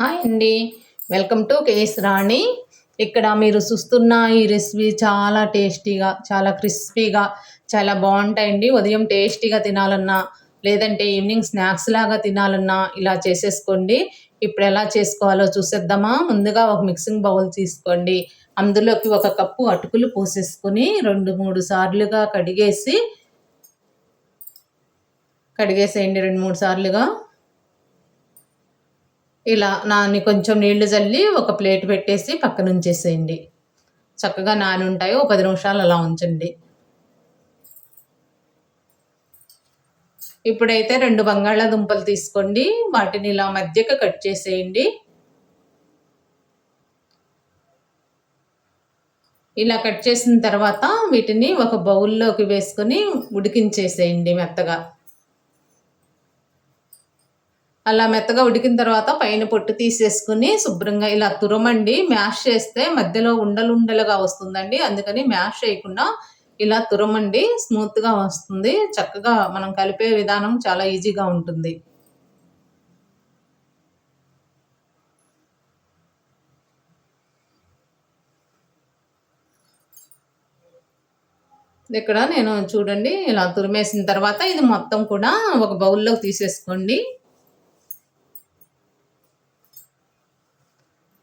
Hi అండి. Welcome to KS రాణి ఇక్కడ మీరు చూస్తున్న ఈ రెసిపీ చాలా టేస్టీగా చాలా క్రిస్పీగా చాలా బాగుంటాయండి. ఉదయం టేస్టీగా తినాలన్నా లేదంటే ఈవినింగ్ స్నాక్స్ లాగా తినాలన్నా ఇలా చేసేసుకోండి. ఇప్పుడు ఎలా చేసుకోవాలో చూసేద్దామా? ముందుగా ఒక మిక్సింగ్ బౌల్ తీసుకోండి. అందులోకి ఒక కప్పు అటుకులు పోసేసుకొని రెండు మూడు సార్లుగా కడిగేసి కడిగేసేయండి రెండు మూడు సార్లుగా. ఇలా నాని కొంచెం నీళ్ళు చల్లి ఒక ప్లేట్ పెట్టేసి పక్కన ఉంచేసేయండి. చక్కగా నాని ఉంటాయి ఒక పది నిమిషాలు అలా ఉంచండి. ఇప్పుడైతే రెండు బంగాళాదుంపలు తీసుకోండి వాటిని ఇలా మధ్యకి కట్ చేసేయండి. ఇలా కట్ చేసిన తర్వాత వీటిని ఒక బౌల్లోకి వేసుకొని ఉడికించేసేయండి మెత్తగా. అలా మెత్తగా ఉడికిన తర్వాత పైన పొట్టు తీసేసుకుని శుభ్రంగా ఇలా తురమండి. మ్యాష్ చేస్తే మధ్యలో ఉండలు ఉండలుగా వస్తుందండి. అందుకని మ్యాష్ చేయకుండా ఇలా తురమండి. స్మూత్గా వస్తుంది. చక్కగా మనం కలిపే విధానం చాలా ఈజీగా ఉంటుంది. ఇక్కడ నేను చూడండి ఇలా తురిమేసిన తర్వాత ఇది మొత్తం కూడా ఒక బౌల్లోకి తీసేసుకోండి.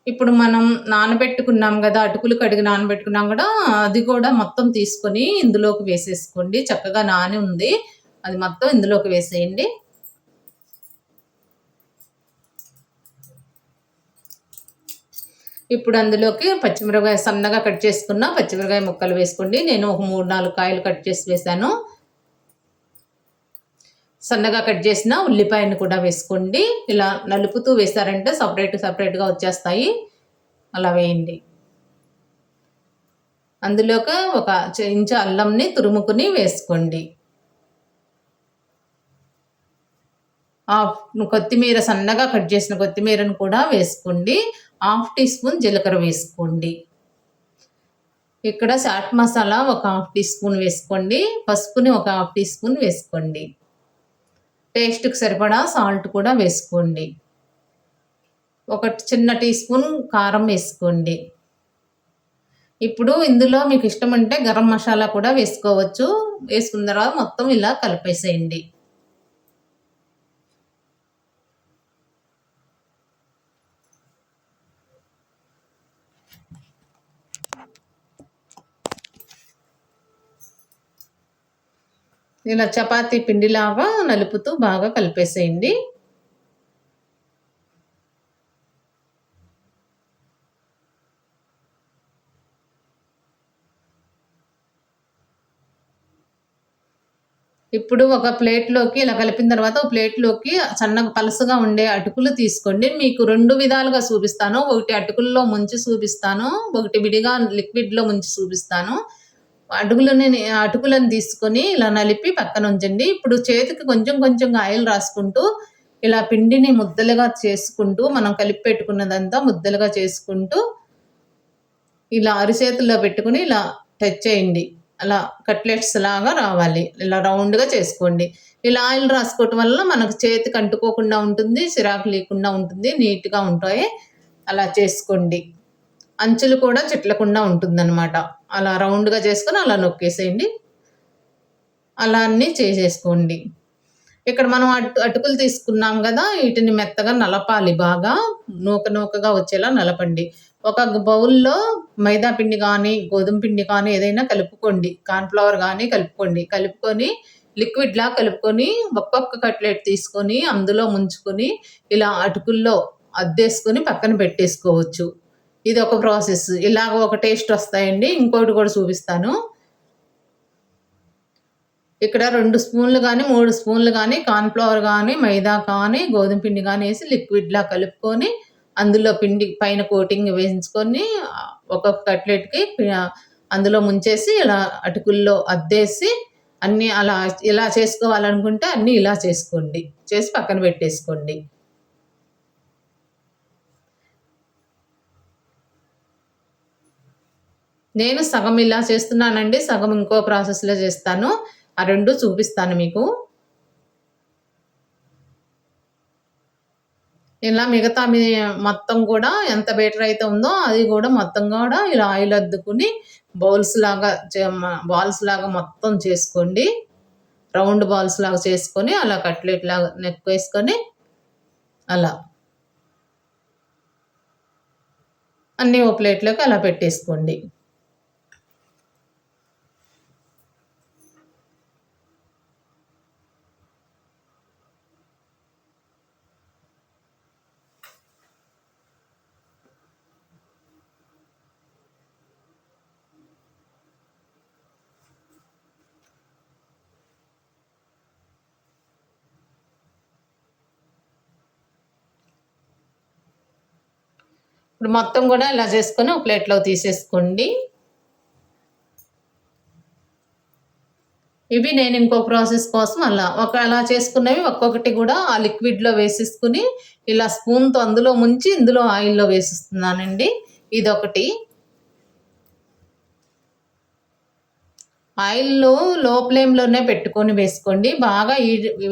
ఇప్పుడు మనం నానబెట్టుకున్నాం కదా అటుకులు కడిగి నానబెట్టుకున్నాం కూడా అది కూడా మొత్తం తీసుకొని ఇందులోకి వేసేసుకోండి. చక్కగా నాని ఉంది. అది మొత్తం ఇందులోకి వేసేయండి. ఇప్పుడు అందులోకి పచ్చిమిరపకాయ సన్నగా కట్ చేసుకున్న పచ్చిమిరపకాయ ముక్కలు వేసుకోండి. నేను ఒక మూడు నాలుగు కాయలు కట్ చేసి వేసాను సన్నగా కట్ చేసిన ఉల్లిపాయను కూడా వేసుకోండి. ఇలా నలుపుతూ వేశారంటే సపరేట్ సపరేట్గా వచ్చేస్తాయి. అలా వేయండి. అందులోకి ఒక ఇంచు అల్లంని తురుముకుని వేసుకోండి. కొత్తిమీర సన్నగా కట్ చేసిన కొత్తిమీరను కూడా వేసుకోండి. హాఫ్ టీ స్పూన్ జీలకర్ర వేసుకోండి. ఇక్కడ చాట్ మసాలా ఒక హాఫ్ టీ స్పూన్ వేసుకోండి. పసుపుని ఒక హాఫ్ టీ స్పూన్ వేసుకోండి. టేస్ట్కి సరిపడా సాల్ట్ కూడా వేసుకోండి. ఒక చిన్న టీ స్పూన్ కారం వేసుకోండి. ఇప్పుడు ఇందులో మీకు ఇష్టం ఉంటే గరం మసాలా కూడా వేసుకోవచ్చు. వేసుకున్న తర్వాత మొత్తం ఇలా కలిపేసేయండి. ఇలా చపాతీ పిండిలాగా నలుపుతూ బాగా కలిపేసేయండి. ఇప్పుడు ఒక ప్లేట్లోకి ఇలా కలిపిన తర్వాత ఒక ప్లేట్లోకి సన్నగా పలసగా ఉండే అటుకులు తీసుకోండి. మీకు రెండు విధాలుగా చూపిస్తాను. ఒకటి అటుకుల్లో ముంచి చూపిస్తాను. ఒకటి విడిగా లిక్విడ్లో ముంచి చూపిస్తాను. అటుకులని అటుకులను తీసుకొని ఇలా నలిపి పక్కన ఉంచండి. ఇప్పుడు చేతికి కొంచెం కొంచెం ఆయిల్ రాసుకుంటూ ఇలా పిండిని ముద్దలుగా చేసుకుంటూ మనం కలిపి పెట్టుకున్నదంతా ముద్దలుగా చేసుకుంటూ ఇలా అరిచేతుల్లో పెట్టుకుని ఇలా టచ్ చేయండి. అలా కట్లెట్స్ లాగా రావాలి. ఇలా రౌండ్గా చేసుకోండి. ఇలా ఆయిల్ రాసుకోవటం వల్ల మనకు చేతికి అంటుకోకుండా ఉంటుంది చిరాకు లేకుండా ఉంటుంది నీట్గా ఉంటాయి. అలా చేసుకోండి. అంచులు కూడా చిట్లకుండా ఉంటుందన్నమాట. అలా రౌండ్గా చేసుకొని అలా నొక్కేసేయండి. అలా అన్నీ చేసేసుకోండి. ఇక్కడ మనం అటు అటుకులు తీసుకున్నాం కదా వీటిని మెత్తగా నలపాలి బాగా. నూక నూకగా వచ్చేలా నలపండి. ఒక బౌల్లో మైదా పిండి కానీ గోధుమ పిండి కానీ ఏదైనా కలుపుకోండి. కార్న్ఫ్లవర్ కానీ కలుపుకోండి. కలుపుకొని లిక్విడ్లా కలుపుకొని ఒక్కొక్క కట్లెట్ తీసుకొని అందులో ముంచుకొని ఇలా అటుకుల్లో అద్దేసుకొని పక్కన పెట్టేసుకోవచ్చు. ఇది ఒక ప్రాసెస్. ఇలాగ ఒక టేస్ట్ వస్తాయండి. ఇంకోటి కూడా చూపిస్తాను. ఇక్కడ రెండు స్పూన్లు కానీ మూడు స్పూన్లు కానీ కార్న్ఫ్లవర్ కానీ మైదా కానీ గోధుమ పిండి కానీ వేసి లిక్విడ్లా కలుపుకొని అందులో పిండి పైన కోటింగ్ వేయించుకొని ఒక్కొక్క కట్లెట్కి అందులో ముంచేసి ఇలా అటుకుల్లో అద్దేసి అన్నీ అలా ఇలా చేసుకోవాలనుకుంటే అన్నీ ఇలా చేసుకోండి. చేసి పక్కన పెట్టేసుకోండి. నేను సగం ఇలా చేస్తున్నానండి సగం ఇంకో ప్రాసెస్లో చేస్తాను. ఆ రెండు చూపిస్తాను మీకు. ఇలా మిగతా మీ మొత్తం కూడా ఎంత బెటర్ అయితే ఉందో అది కూడా మొత్తం కూడా ఇలా ఆయిల్ అద్దుకుని బౌల్స్ లాగా బాల్స్ లాగా మొత్తం చేసుకోండి. రౌండ్ బాల్స్ లాగా చేసుకొని అలా కట్లెట్ లాగా నెక్ వేసుకొని అలా. అన్నీ ఓ ప్లేట్లోకి అలా పెట్టేసుకోండి. ఇప్పుడు మొత్తం కూడా ఇలా చేసుకొని ఒక ప్లేట్లో తీసేసుకోండి. ఇవి నేను ఇంకో ప్రాసెస్ కోసం అలా ఒక అలా చేసుకున్నవి ఒక్కొక్కటి కూడా ఆ లిక్విడ్లో వేసేసుకుని ఇలా స్పూన్తో అందులో ముంచి ఇందులో ఆయిల్లో వేసిస్తున్నానండి. ఇదొకటి. ఆయిల్లో ఫ్లేమ్లోనే పెట్టుకొని వేసుకోండి. బాగా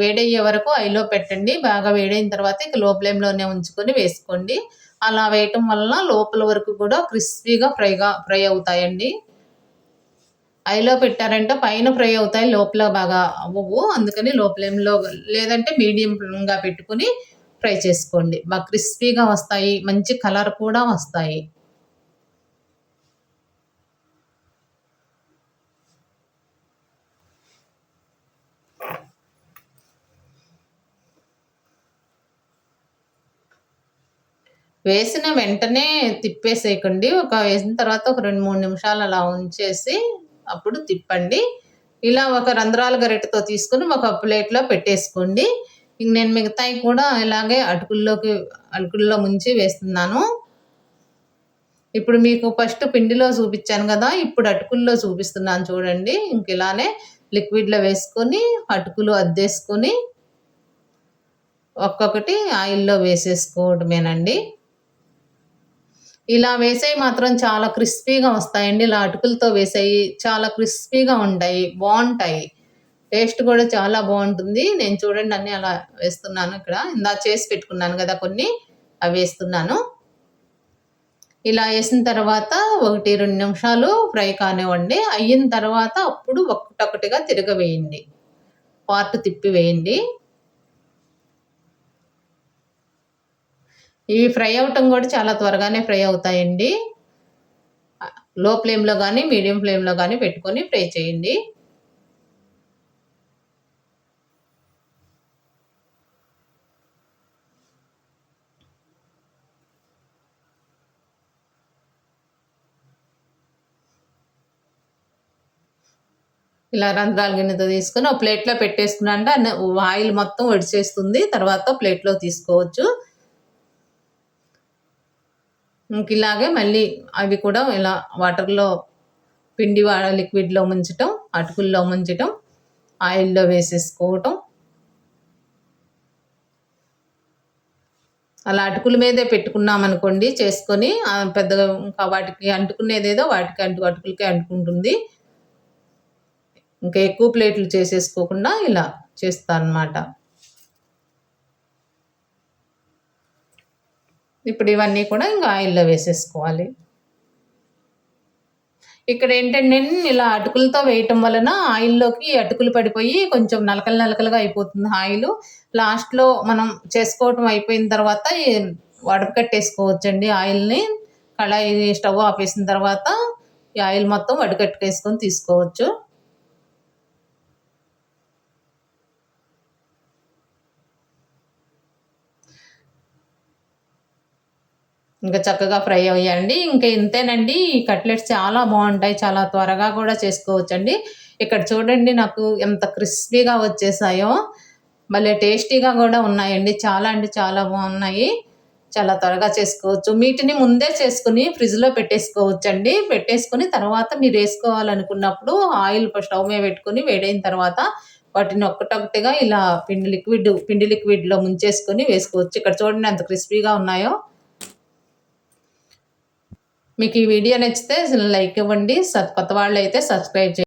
వేడయ్యే వరకు ఆయిల్లో పెట్టండి. బాగా వేడైన తర్వాత ఇక లో ఫ్లేమ్లోనే ఉంచుకొని వేసుకోండి. అలా వేయటం వల్ల లోపల వరకు కూడా క్రిస్పీగా ఫ్రైగా ఫ్రై అవుతాయండి. ఐలో పెట్టారంటే పైన ఫ్రై అవుతాయి లోపల బాగా అవ్వవు. అందుకని లోపలేంలో లేదంటే మీడియంగా పెట్టుకుని ఫ్రై చేసుకోండి. బాగా క్రిస్పీగా వస్తాయి మంచి కలర్ కూడా వస్తాయి. వేసిన వెంటనే తిప్పేసేయకండి. ఒక వేసిన తర్వాత ఒక రెండు మూడు నిమిషాలు అలా ఉంచేసి అప్పుడు తిప్పండి. ఇలా ఒక రంధ్రాల గరిటతో తీసుకుని ఒక ప్లేట్లో పెట్టేసుకోండి. ఇంక నేను మిగతాయి కూడా ఇలాగే అటుకుల్లోకి అటుకుల్లో ముంచి వేస్తున్నాను. ఇప్పుడు మీకు ఫస్ట్ పిండిలో చూపించాను కదా ఇప్పుడు అటుకుల్లో చూపిస్తున్నాను చూడండి. ఇంక ఇలానే లిక్విడ్లో వేసుకొని అటుకులు అద్దేసుకొని ఒక్కొక్కటి ఆయిల్లో వేసేసుకోవడమేనండి. ఇలా వేసేవి మాత్రం చాలా క్రిస్పీగా వస్తాయండి. ఇలా అటుకులతో వేసేవి చాలా క్రిస్పీగా ఉంటాయి బాగుంటాయి. టేస్ట్ కూడా చాలా బాగుంటుంది. నేను చూడండి అన్ని అలా వేస్తున్నాను ఇక్కడ. ఇందా చేసి పెట్టుకున్నాను కదా కొన్ని అవి వేస్తున్నాను. ఇలా వేసిన తర్వాత ఒకటి రెండు నిమిషాలు ఫ్రై కానివ్వండి. అయిన తర్వాత అప్పుడు ఒక్కటొక్కటిగా తిరగవేయండి పార్ట్ తిప్పి వేయండి. ఇవి ఫ్రై అవటం కూడా చాలా త్వరగానే ఫ్రై అవుతాయండి. లో ఫ్లేమ్లో కానీ మీడియం ఫ్లేమ్లో కానీ పెట్టుకొని ఫ్రై చేయండి. ఇలా రంధ్రాల గిన్నెతో తీసుకొని ఒక ప్లేట్లో పెట్టేసుకున్నా అంటే ఆయిల్ మొత్తం వడిచేస్తుంది తర్వాత ప్లేట్లో తీసుకోవచ్చు. ఇంక ఇలాగే మళ్ళీ అవి కూడా ఇలా వాటర్లో పిండి లిక్విడ్లో ముంచటం అటుకుల్లో ముంచటం ఆయిల్లో వేసేసుకోవటం. అలా అటుకుల మీదే పెట్టుకున్నామనుకోండి చేసుకొని పెద్దగా ఇంకా వాటికి అంటుకునేదేదో వాటికి అంటు అటుకులకే అంటుకుంటుంది. ఇంకా ఎక్కువ ప్లేట్లు చేసేసుకోకుండా ఇలా చేస్తాను అనమాట ఇప్పుడు ఇవన్నీ కూడా ఇంకా ఆయిల్లో వేసేసుకోవాలి. ఇక్కడ ఏంటంటే ఇలా అటుకులతో వేయటం వలన ఆయిల్లోకి అటుకులు పడిపోయి కొంచెం నలకలు నలకలుగా అయిపోతుంది ఆయిల్. లాస్ట్లో మనం చేసుకోవటం అయిపోయిన తర్వాత వడకట్టేసుకోవచ్చండి ఆయిల్ని. కళాయి స్టవ్ ఆపేసిన తర్వాత ఈ ఆయిల్ మొత్తం వడకట్టుకేసుకొని తీసుకోవచ్చు. ఇంకా చక్కగా ఫ్రై అయ్యండి. ఇంకా ఇంతేనండి. ఈ కట్లెట్స్ చాలా బాగుంటాయి. చాలా త్వరగా కూడా చేసుకోవచ్చండి. ఇక్కడ చూడండి నాకు ఎంత క్రిస్పీగా వచ్చేసాయో. మళ్ళీ టేస్టీగా కూడా ఉన్నాయండి. చాలా అంటే చాలా బాగున్నాయి. చాలా త్వరగా చేసుకోవచ్చు. వీటిని ముందే చేసుకుని ఫ్రిడ్జ్లో పెట్టేసుకోవచ్చు అండి పెట్టేసుకుని తర్వాత మీరు వేసుకోవాలనుకున్నప్పుడు ఆయిల్ స్టవ్ మీద పెట్టుకుని వేడైన తర్వాత వాటిని ఒక్కటొక్కటిగా ఇలా పిండి లిక్విడ్ పిండి లిక్విడ్లో ముంచేసుకొని వేసుకోవచ్చు. ఇక్కడ చూడండి ఎంత క్రిస్పీగా ఉన్నాయో. మీకు ఈ వీడియో నచ్చితే లైక్ ఇవ్వండి. కొత్త వాళ్ళు అయితే సబ్స్క్రైబ్ చేయండి.